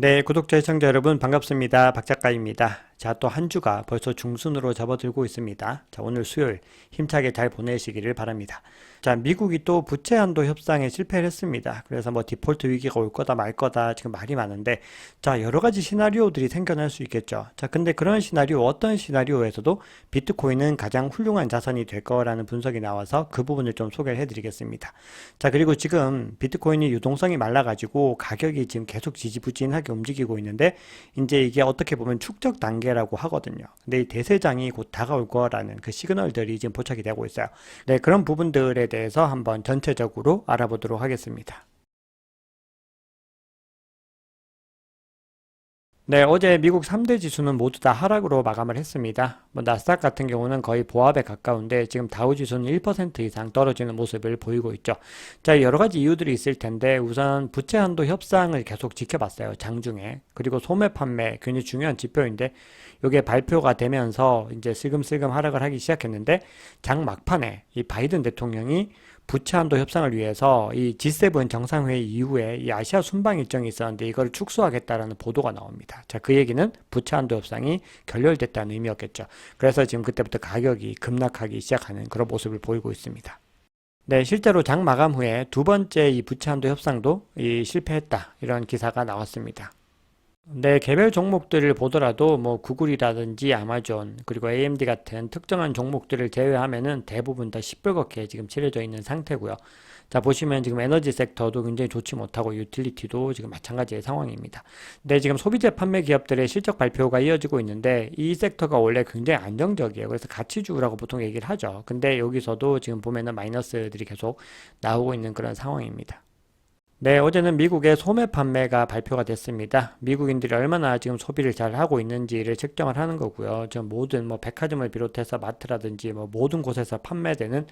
네, 구독자 시청자 여러분 반갑습니다. 박 작가입니다. 자, 또 한 주가 벌써 중순으로 접어들고 있습니다. 자, 오늘 수요일 힘차게 잘 보내시기를 바랍니다. 자, 미국이 또 부채 한도 협상에 실패를 했습니다. 그래서 뭐 디폴트 위기가 올 거다 말 거다 지금 말이 많은데 자, 여러 가지 시나리오들이 생겨날 수 있겠죠. 자, 근데 그런 시나리오 어떤 시나리오에서도 비트코인은 가장 훌륭한 자산이 될 거라는 분석이 나와서 그 부분을 좀 소개를 해 드리겠습니다. 자, 그리고 지금 비트코인이 유동성이 말라 가지고 가격이 지금 계속 지지부진하게 움직이고 있는데 이제 이게 어떻게 보면 축적 단계 라고 하거든요. 근데 이 대세장이 곧 다가올 거라는 그 시그널들이 지금 포착이 되고 있어요. 네, 그런 부분들에 대해서 한번 전체적으로 알아보도록 하겠습니다. 네, 어제 미국 3대 지수는 모두 다 하락으로 마감을 했습니다. 뭐 나스닥 같은 경우는 거의 보합에 가까운데 지금 다우 지수는 1% 이상 떨어지는 모습을 보이고 있죠. 자, 여러 가지 이유들이 있을 텐데 우선 부채 한도 협상을 계속 지켜봤어요. 장중에. 그리고 소매 판매 굉장히 중요한 지표인데 이게 발표가 되면서 이제 슬금슬금 하락을 하기 시작했는데 장 막판에 이 바이든 대통령이 부채 한도 협상을 위해서 이 G7 정상회의 이후에 이 아시아 순방 일정이 있었는데 이걸 축소하겠다라는 보도가 나옵니다. 자, 그 얘기는 부채 한도 협상이 결렬됐다는 의미였겠죠. 그래서 지금 그때부터 가격이 급락하기 시작하는 그런 모습을 보이고 있습니다. 네, 실제로 장 마감 후에 두 번째 이 부채 한도 협상도 이 실패했다. 이런 기사가 나왔습니다. 네, 개별 종목들을 보더라도 뭐 구글이라든지 아마존 그리고 AMD 같은 특정한 종목들을 제외하면은 대부분 다 시뻘겋게 지금 칠해져 있는 상태고요. 자, 보시면 지금 에너지 섹터도 굉장히 좋지 못하고 유틸리티도 지금 마찬가지의 상황입니다. 근데 지금 소비재 판매 기업들의 실적 발표가 이어지고 있는데 이 섹터가 원래 굉장히 안정적이에요. 그래서 가치주라고 보통 얘기를 하죠. 근데 여기서도 지금 보면은 마이너스들이 계속 나오고 있는 그런 상황입니다. 네, 어제는 미국의 소매 판매가 발표가 됐습니다. 미국인들이 얼마나 지금 소비를 잘 하고 있는지를 측정을 하는 거고요. 저 모든 뭐 백화점을 비롯해서 마트라든지 뭐 모든 곳에서 판매되는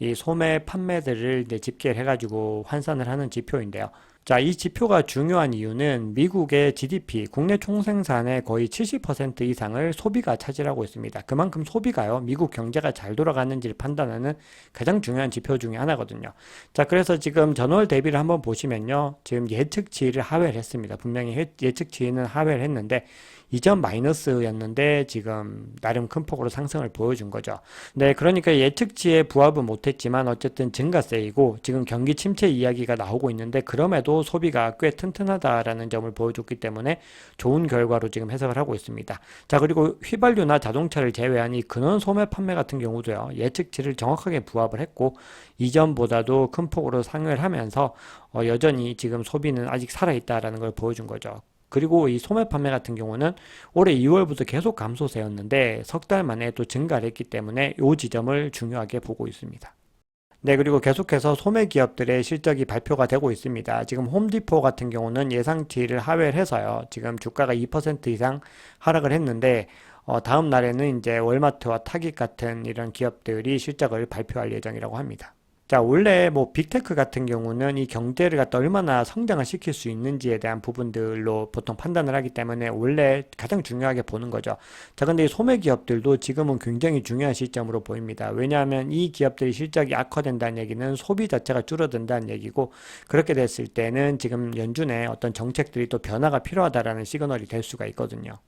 이 소매 판매들을 이제 집계를 해가지고 환산을 하는 지표인데요. 자, 이 지표가 중요한 이유는 미국의 GDP, 국내 총생산의 거의 70% 이상을 소비가 차지하고 있습니다. 그만큼 소비가요, 미국 경제가 잘 돌아가는지를 판단하는 가장 중요한 지표 중에 하나거든요. 자, 그래서 지금 전월 대비를 한번 보시면요, 지금 예측치를 하회를 했습니다. 분명히 예측치는 하회를 했는데, 이전 마이너스였는데 지금 나름 큰 폭으로 상승을 보여준 거죠. 네, 그러니까 예측치에 부합은 못했지만 어쨌든 증가세이고 지금 경기 침체 이야기가 나오고 있는데 그럼에도 소비가 꽤 튼튼하다라는 점을 보여줬기 때문에 좋은 결과로 지금 해석을 하고 있습니다. 자, 그리고 휘발유나 자동차를 제외한 이 근원 소매 판매 같은 경우도요, 예측치를 정확하게 부합을 했고 이전보다도 큰 폭으로 상회를 하면서 어, 여전히 지금 소비는 아직 살아있다라는 걸 보여준 거죠. 그리고 이 소매 판매 같은 경우는 올해 2월부터 계속 감소세였는데 석 달 만에 또 증가를 했기 때문에 이 지점을 중요하게 보고 있습니다. 네, 그리고 계속해서 소매 기업들의 실적이 발표가 되고 있습니다. 지금 홈디포 같은 경우는 예상치를 하회를 해서요. 지금 주가가 2% 이상 하락을 했는데 어, 다음 날에는 이제 월마트와 타깃 같은 이런 기업들이 실적을 발표할 예정이라고 합니다. 자, 원래 뭐 빅테크 같은 경우는 이 경제를 갖다 얼마나 성장을 시킬 수 있는지에 대한 부분들로 보통 판단을 하기 때문에 원래 가장 중요하게 보는 거죠. 자, 근데 이 소매 기업들도 지금은 굉장히 중요한 시점으로 보입니다. 왜냐하면 이 기업들이 실적이 악화된다는 얘기는 소비 자체가 줄어든다는 얘기고 그렇게 됐을 때는 지금 연준의 어떤 정책들이 또 변화가 필요하다라는 시그널이 될 수가 있거든요.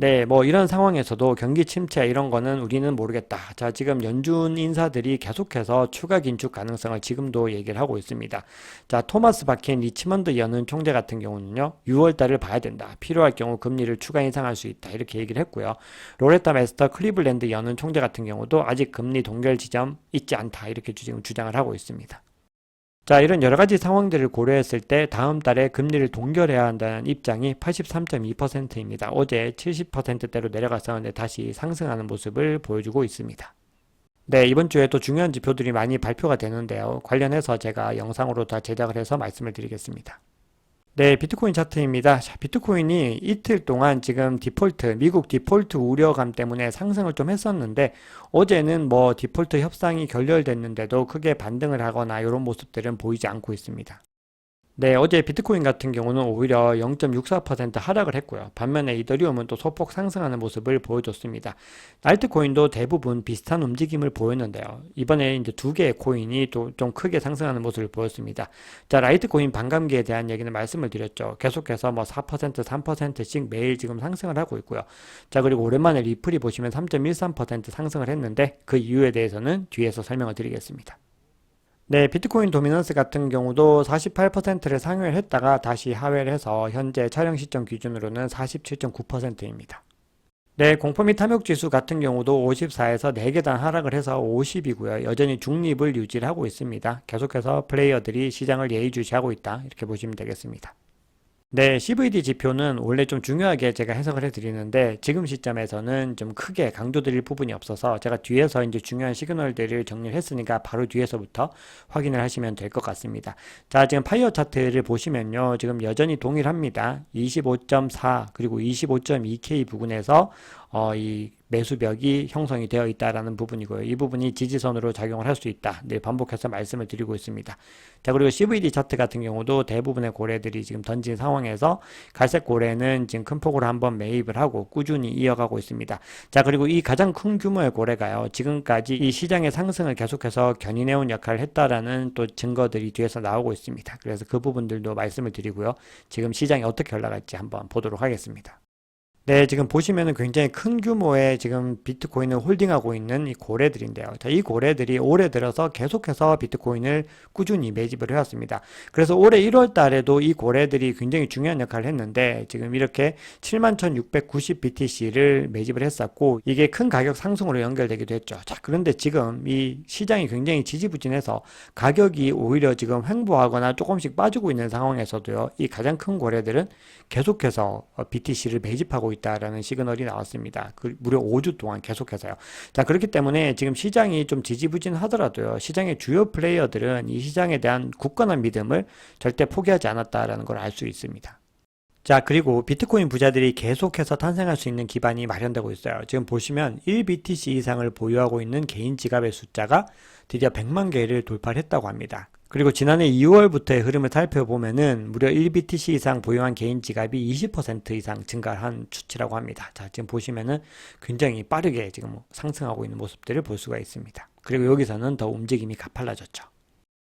네, 뭐 이런 상황에서도 경기 침체 이런 거는 우리는 모르겠다. 자, 지금 연준 인사들이 계속해서 추가 긴축 가능성을 지금도 얘기를 하고 있습니다. 자, 토마스 바킨 리치먼드 연은 총재 같은 경우는요, 6월 달을 봐야 된다. 필요할 경우 금리를 추가 인상할 수 있다. 이렇게 얘기를 했고요. 로레타 메스터 클리블랜드 연은 총재 같은 경우도 아직 금리 동결 지점 있지 않다. 이렇게 지금 주장을 하고 있습니다. 자, 이런 여러 가지 상황들을 고려했을 때 다음 달에 금리를 동결해야 한다는 입장이 83.2%입니다. 어제 70%대로 내려갔었는데 다시 상승하는 모습을 보여주고 있습니다. 네, 이번 주에 또 중요한 지표들이 많이 발표가 되는데요. 관련해서 제가 영상으로 다 제작을 해서 말씀을 드리겠습니다. 네, 비트코인 차트입니다. 자, 비트코인이 이틀 동안 지금 디폴트, 미국 디폴트 우려감 때문에 상승을 좀 했었는데 어제는 뭐 디폴트 협상이 결렬됐는데도 크게 반등을 하거나 이런 모습들은 보이지 않고 있습니다. 네, 어제 비트코인 같은 경우는 오히려 0.64% 하락을 했고요. 반면에 이더리움은 또 소폭 상승하는 모습을 보여줬습니다. 알트코인도 대부분 비슷한 움직임을 보였는데요. 이번에 이제 두 개의 코인이 또 좀 크게 상승하는 모습을 보였습니다. 자, 라이트코인 반감기에 대한 얘기는 말씀을 드렸죠. 계속해서 뭐 4%, 3%씩 매일 지금 상승을 하고 있고요. 자, 그리고 오랜만에 리플이 보시면 3.13% 상승을 했는데 그 이유에 대해서는 뒤에서 설명을 드리겠습니다. 네, 비트코인 도미넌스 같은 경우도 48%를 상회를 했다가 다시 하회를 해서 현재 촬영 시점 기준으로는 47.9%입니다. 네, 공포 및 탐욕 지수 같은 경우도 54에서 4계단 하락을 해서 50이고요. 여전히 중립을 유지를 하고 있습니다. 계속해서 플레이어들이 시장을 예의주시하고 있다. 이렇게 보시면 되겠습니다. 네, CVD 지표는 원래 좀 중요하게 제가 해석을 해드리는데 지금 시점에서는 좀 크게 강조드릴 부분이 없어서 제가 뒤에서 이제 중요한 시그널들을 정리를 했으니까 바로 뒤에서부터 확인을 하시면 될 것 같습니다. 자, 지금 파이어 차트를 보시면요. 지금 여전히 동일합니다. 25.4 그리고 25.2K 부근에서 어, 이 매수벽이 형성이 되어 있다라는 부분이고요. 이 부분이 지지선으로 작용을 할 수 있다. 네, 반복해서 말씀을 드리고 있습니다. 자, 그리고 CVD 차트 같은 경우도 대부분의 고래들이 지금 던진 상황에서 갈색 고래는 지금 큰 폭으로 한번 매입을 하고 꾸준히 이어가고 있습니다. 자, 그리고 이 가장 큰 규모의 고래가요. 지금까지 이 시장의 상승을 계속해서 견인해온 역할을 했다라는 또 증거들이 뒤에서 나오고 있습니다. 그래서 그 부분들도 말씀을 드리고요. 지금 시장이 어떻게 올라갈지 한번 보도록 하겠습니다. 네, 지금 보시면은 굉장히 큰 규모의 지금 비트코인을 홀딩하고 있는 이 고래들인데요. 자, 이 고래들이 올해 들어서 계속해서 비트코인을 꾸준히 매집을 해왔습니다. 그래서 올해 1월 달에도 이 고래들이 굉장히 중요한 역할을 했는데 지금 이렇게 71,690 BTC를 매집을 했었고 이게 큰 가격 상승으로 연결되기도 했죠. 자, 그런데 지금 이 시장이 굉장히 지지부진해서 가격이 오히려 지금 횡보하거나 조금씩 빠지고 있는 상황에서도요. 이 가장 큰 고래들은 계속해서 BTC를 매집하고 있다 라는 시그널이 나왔습니다. 그 무려 5주 동안 계속해서요. 자, 그렇기 때문에 지금 시장이 좀 지지부진하더라도요. 시장의 주요 플레이어들은 이 시장에 대한 굳건한 믿음을 절대 포기하지 않았다라는 걸 알 수 있습니다. 자, 그리고 비트코인 부자들이 계속해서 탄생할 수 있는 기반이 마련되고 있어요. 지금 보시면 1BTC 이상을 보유하고 있는 개인 지갑의 숫자가 드디어 100만 개를 돌파했다고 합니다. 그리고 지난해 2월부터의 흐름을 살펴보면은 무려 1BTC 이상 보유한 개인 지갑이 20% 이상 증가한 추치라고 합니다. 자, 지금 보시면은 굉장히 빠르게 지금 상승하고 있는 모습들을 볼 수가 있습니다. 그리고 여기서는 더 움직임이 가팔라졌죠.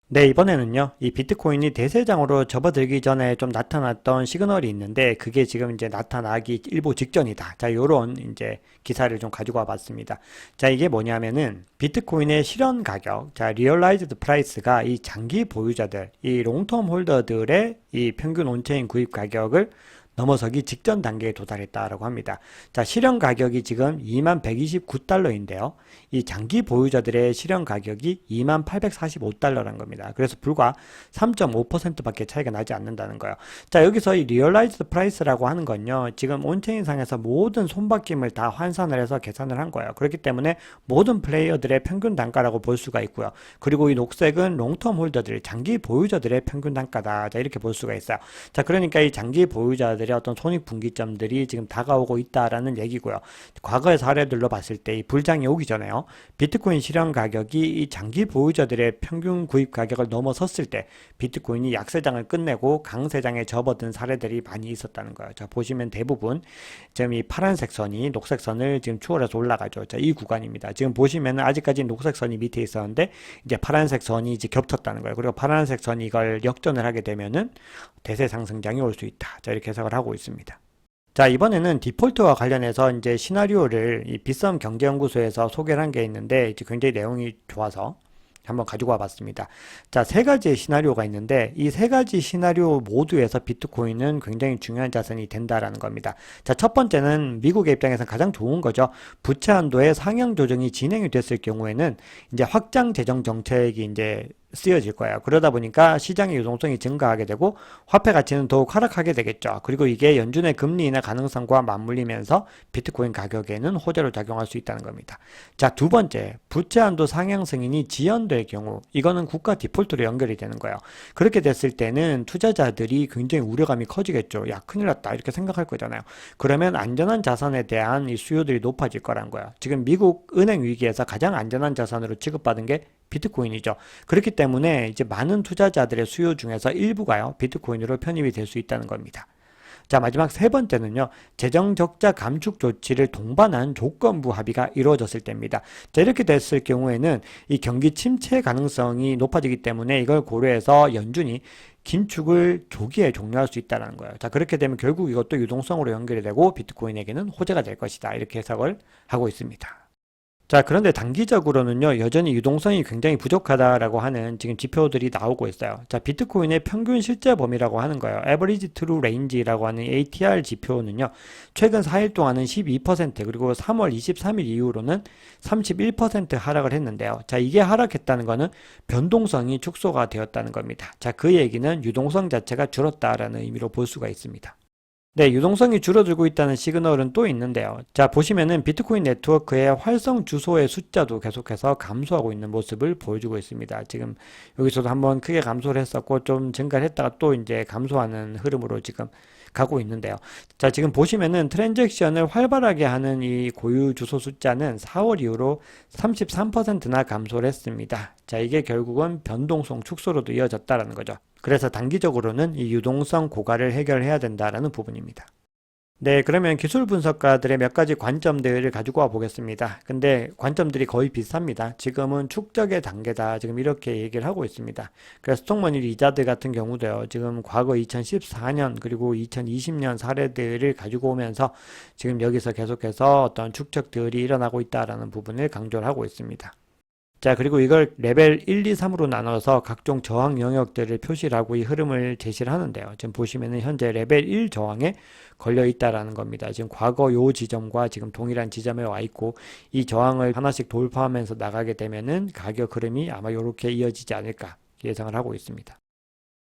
네, 이번에는요, 이 비트코인이 대세장으로 접어들기 전에 좀 나타났던 시그널이 있는데, 그게 지금 이제 나타나기 일보 직전이다. 자, 요런 이제 기사를 좀 가지고 와 봤습니다. 자, 이게 뭐냐면은, 비트코인의 실현 가격, 자, 리얼라이즈드 프라이스가 이 장기 보유자들, 이 롱텀 홀더들의 이 평균 온체인 구입 가격을 넘어서기 직전 단계에 도달했다라고 합니다. 자, 실현 가격이 지금 2만 129달러인데요. 이 장기 보유자들의 실현 가격이 2만 845달러라는 겁니다. 그래서 불과 3.5%밖에 차이가 나지 않는다는 거예요. 자, 여기서 이 리얼라이즈드 프라이스라고 하는 건요. 지금 온체인상에서 모든 손바뀜을 다 환산을 해서 계산을 한 거예요. 그렇기 때문에 모든 플레이어들의 평균 단가라고 볼 수가 있고요. 그리고 이 녹색은 롱텀 홀더들, 장기 보유자들의 평균 단가다. 자, 이렇게 볼 수가 있어요. 자, 그러니까 이 장기 보유자들 의 어떤 손익분기점들이 지금 다가오고 있다라는 얘기고요. 과거의 사례들로 봤을 때 이 불장이 오기 전에요. 비트코인 실현 가격이 이 장기 보유자들의 평균 구입 가격을 넘어섰을 때 비트코인이 약세장을 끝내고 강세장에 접어든 사례들이 많이 있었다는 거예요. 자, 보시면 대부분 지금 이 파란색 선이 녹색 선을 지금 추월해서 올라가죠. 자, 이 구간입니다. 지금 보시면 아직까지 녹색 선이 밑에 있었는데 이제 파란색 선이 이제 겹쳤다는 거예요. 그리고 파란색 선이 이걸 역전을 하게 되면은 대세 상승장이 올 수 있다. 자, 이렇게 해석을 하고 있습니다. 자, 이번에는 디폴트와 관련해서 이제 시나리오를 이 빗썸 경제연구소에서 소개를 한 게 있는데 이제 굉장히 내용이 좋아서 한번 가지고 와 봤습니다. 자, 세 가지의 시나리오가 있는데 이 세 가지 시나리오 모두에서 비트코인은 굉장히 중요한 자산이 된다라는 겁니다. 자, 첫 번째는 미국의 입장에서 가장 좋은 거죠. 부채 한도의 상향 조정이 진행이 됐을 경우에는 이제 확장 재정 정책이 이제 쓰여질 거예요. 그러다 보니까 시장의 유동성이 증가하게 되고 화폐 가치는 더욱 하락하게 되겠죠. 그리고 이게 연준의 금리 인하 가능성과 맞물리면서 비트코인 가격에는 호재로 작용할 수 있다는 겁니다. 자, 두 번째, 부채 한도 상향 승인이 지연될 경우 이거는 국가 디폴트로 연결이 되는 거예요. 그렇게 됐을 때는 투자자들이 굉장히 우려감이 커지겠죠. 야, 큰일 났다. 이렇게 생각할 거잖아요. 그러면 안전한 자산에 대한 이 수요들이 높아질 거란 거예요. 지금 미국 은행 위기에서 가장 안전한 자산으로 취급받은 게 비트코인이죠. 그렇기 때문에 이제 많은 투자자들의 수요 중에서 일부가요, 비트코인으로 편입이 될 수 있다는 겁니다. 자, 마지막 세 번째는요, 재정 적자 감축 조치를 동반한 조건부 합의가 이루어졌을 때입니다. 자, 이렇게 됐을 경우에는 이 경기 침체 가능성이 높아지기 때문에 이걸 고려해서 연준이 긴축을 조기에 종료할 수 있다는 거예요. 자, 그렇게 되면 결국 이것도 유동성으로 연결이 되고 비트코인에게는 호재가 될 것이다. 이렇게 해석을 하고 있습니다. 자, 그런데 단기적으로는요, 여전히 유동성이 굉장히 부족하다라고 하는 지금 지표들이 나오고 있어요. 자, 비트코인의 평균 실제 범위라고 하는 거예요. Average True Range라고 하는 ATR 지표는요, 최근 4일 동안은 12%, 그리고 3월 23일 이후로는 31% 하락을 했는데요. 자, 이게 하락했다는 거는 변동성이 축소가 되었다는 겁니다. 자, 그 얘기는 유동성 자체가 줄었다라는 의미로 볼 수가 있습니다. 네, 유동성이 줄어들고 있다는 시그널은 또 있는데요. 자, 보시면은 비트코인 네트워크의 활성 주소의 숫자도 계속해서 감소하고 있는 모습을 보여주고 있습니다. 지금 여기서도 한번 크게 감소를 했었고 좀 증가를 했다가 또 이제 감소하는 흐름으로 지금 가고 있는데요. 자, 지금 보시면은 트랜잭션을 활발하게 하는 이 고유 주소 숫자는 4월 이후로 33%나 감소를 했습니다. 자, 이게 결국은 변동성 축소로도 이어졌다라는 거죠. 그래서 단기적으로는 이 유동성 고갈을 해결해야 된다라는 부분입니다. 네, 그러면 기술 분석가들의 몇 가지 관점들을 가지고 와 보겠습니다. 근데 관점들이 거의 비슷합니다. 지금은 축적의 단계다. 지금 이렇게 얘기를 하고 있습니다. 그래서 스톡머니 리자드 같은 경우도요. 지금 과거 2014년 그리고 2020년 사례들을 가지고 오면서 지금 여기서 계속해서 어떤 축적들이 일어나고 있다라는 부분을 강조를 하고 있습니다. 자, 그리고 이걸 레벨 1, 2, 3으로 나눠서 각종 저항 영역들을 표시를 하고 이 흐름을 제시를 하는데요. 지금 보시면은 현재 레벨 1 저항에 걸려 있다라는 겁니다. 지금 과거 요 지점과 지금 동일한 지점에 와 있고 이 저항을 하나씩 돌파하면서 나가게 되면은 가격 흐름이 아마 이렇게 이어지지 않을까 예상을 하고 있습니다.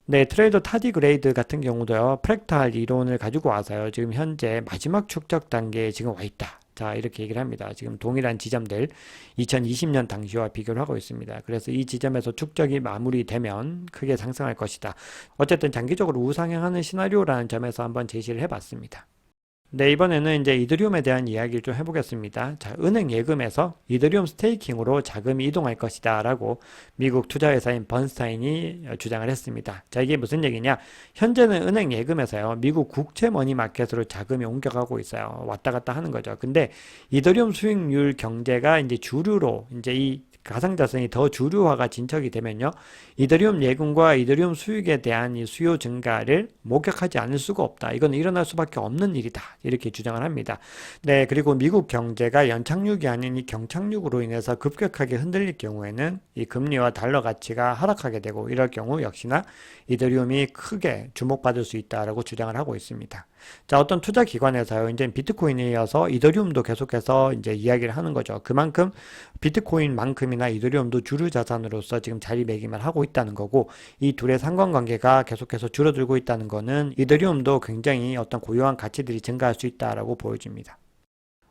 네, 트레이더 타디 그레이드 같은 경우도요, 프랙탈 이론을 가지고 와서요, 지금 현재 마지막 축적 단계에 지금 와 있다. 자, 이렇게 얘기를 합니다. 지금 동일한 지점들 2020년 당시와 비교를 하고 있습니다. 그래서 이 지점에서 축적이 마무리되면 크게 상승할 것이다. 어쨌든 장기적으로 우상향하는 시나리오라는 점에서 한번 제시를 해봤습니다. 네, 이번에는 이제 이더리움에 대한 이야기를 좀 해보겠습니다. 자, 은행 예금에서 이더리움 스테이킹으로 자금이 이동할 것이다 라고 미국 투자회사인 번스타인이 주장을 했습니다. 자, 이게 무슨 얘기냐? 현재는 은행 예금에서요, 미국 국채 머니 마켓으로 자금이 옮겨가고 있어요. 왔다 갔다 하는 거죠. 근데 이더리움 수익률 경제가 이제 주류로 이제 이 가상자산이 더 주류화가 진척이 되면요. 이더리움 예금과 이더리움 수익에 대한 이 수요 증가를 목격하지 않을 수가 없다. 이건 일어날 수밖에 없는 일이다. 이렇게 주장을 합니다. 네, 그리고 미국 경제가 연착륙이 아닌 이 경착륙으로 인해서 급격하게 흔들릴 경우에는 이 금리와 달러 가치가 하락하게 되고 이럴 경우 역시나 이더리움이 크게 주목받을 수 있다라고 주장을 하고 있습니다. 자, 어떤 투자 기관에서요, 이제 비트코인에 이어서 이더리움도 계속해서 이제 이야기를 하는 거죠. 그만큼 비트코인만큼이나 이더리움도 주류 자산으로서 지금 자리매김을 하고 있다는 거고, 이 둘의 상관관계가 계속해서 줄어들고 있다는 거는 이더리움도 굉장히 어떤 고유한 가치들이 증가할 수 있다라고 보여집니다.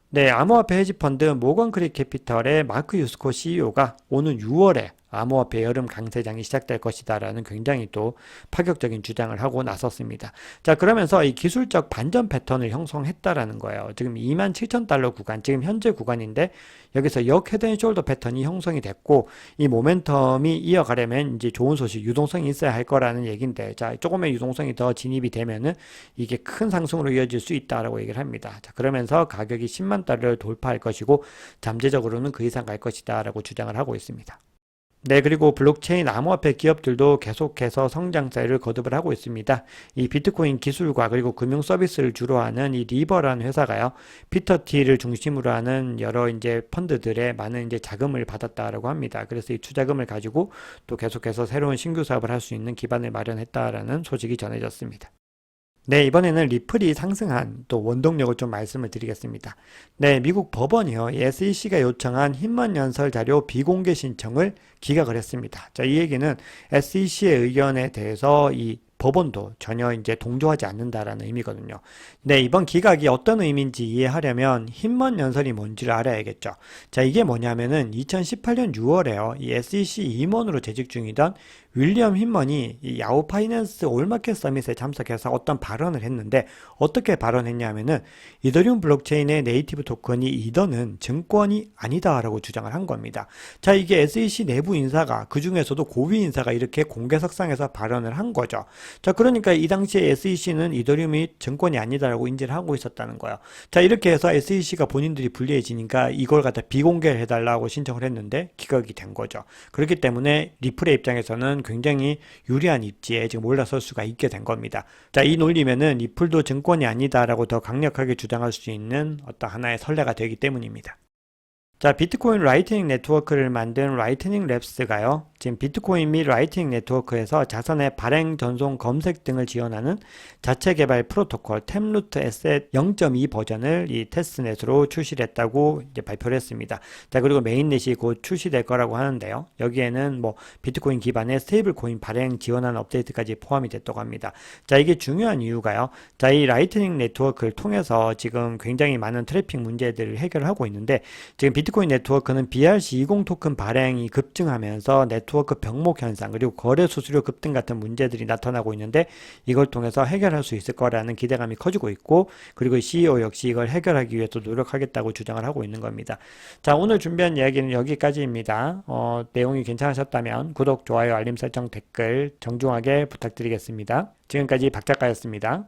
네, 암호화폐 헤지펀드 모건크릭 캐피털의 마크 유스코 CEO가 오는 6월에 암호화폐 여름 강세장이 시작될 것이다라는 굉장히 또 파격적인 주장을 하고 나섰습니다. 자, 그러면서 이 기술적 반전 패턴을 형성했다라는 거예요. 지금 2만 7천 달러 구간, 지금 현재 구간인데 여기서 역 헤드앤숄더 패턴이 형성이 됐고 이 모멘텀이 이어가려면 이제 좋은 소식, 유동성이 있어야 할 거라는 얘기인데 자, 조금의 유동성이 더 진입이 되면은 이게 큰 상승으로 이어질 수 있다라고 얘기를 합니다. 자, 그러면서 가격이 10만 달러를 돌파할 것이고 잠재적으로는 그 이상 갈 것이다라고 주장을 하고 있습니다. 네, 그리고 블록체인 암호화폐 기업들도 계속해서 성장세를 거듭을 하고 있습니다. 이 비트코인 기술과 그리고 금융 서비스를 주로 하는 이 리버라는 회사가요, 피터 티를 중심으로 하는 여러 이제 펀드들의 많은 이제 자금을 받았다라고 합니다. 그래서 이 투자금을 가지고 또 계속해서 새로운 신규 사업을 할 수 있는 기반을 마련했다라는 소식이 전해졌습니다. 네, 이번에는 리플이 상승한 또 원동력을 좀 말씀을 드리겠습니다. 네, 미국 법원이요. SEC가 요청한 힘만 연설 자료 비공개 신청을 기각을 했습니다. 자, 이 얘기는 SEC의 의견에 대해서 이 법원도 전혀 이제 동조하지 않는다라는 의미거든요. 네, 이번 기각이 어떤 의미인지 이해하려면 힘먼 연설이 뭔지를 알아야겠죠. 자, 이게 뭐냐면은 2018년 6월에요. 이 SEC 임원으로 재직 중이던 윌리엄 힌먼이 이 야후 파이낸스 올마켓 서밋에 참석해서 어떤 발언을 했는데 어떻게 발언했냐 하면은 이더리움 블록체인의 네이티브 토큰이 이더는 증권이 아니다라고 주장을 한 겁니다. 자, 이게 SEC 내부 인사가 그 중에서도 고위 인사가 이렇게 공개석상에서 발언을 한 거죠. 자, 그러니까 이 당시에 SEC는 이더리움이 증권이 아니다라고 인지를 하고 있었다는 거예요. 자, 이렇게 해서 SEC가 본인들이 불리해지니까 이걸 갖다 비공개를 해달라고 신청을 했는데 기각이 된 거죠. 그렇기 때문에 리플의 입장에서는 굉장히 유리한 입지에 지금 올라설 수가 있게 된 겁니다. 자, 이 논리면은 리플도 증권이 아니다라고 더 강력하게 주장할 수 있는 어떤 하나의 선례가 되기 때문입니다. 자, 비트코인 라이트닝 네트워크를 만든 라이트닝 랩스가요. 지금 비트코인 및 라이트닝 네트워크에서 자산의 발행, 전송, 검색 등을 지원하는 자체 개발 프로토콜 템루트 에셋 0.2 버전을 이 테스트넷으로 출시를 했다고 이제 발표를 했습니다. 자, 그리고 메인넷이 곧 출시될 거라고 하는데요. 여기에는 뭐 비트코인 기반의 스테이블 코인 발행 지원하는 업데이트까지 포함이 됐다고 합니다. 자, 이게 중요한 이유가요. 자, 이 라이트닝 네트워크를 통해서 지금 굉장히 많은 트래픽 문제들을 해결하고 있는데 지금 비트코인 네트워크는 BRC20 토큰 발행이 급증하면서 네트워크 병목 현상 그리고 거래 수수료 급등 같은 문제들이 나타나고 있는데 이걸 통해서 해결할 수 있을 거라는 기대감이 커지고 있고 그리고 CEO 역시 이걸 해결하기 위해서 노력하겠다고 주장을 하고 있는 겁니다. 자 오늘 준비한 이야기는 여기까지입니다. 어, 내용이 괜찮으셨다면 구독, 좋아요, 알림 설정, 댓글 정중하게 부탁드리겠습니다. 지금까지 박 작가였습니다.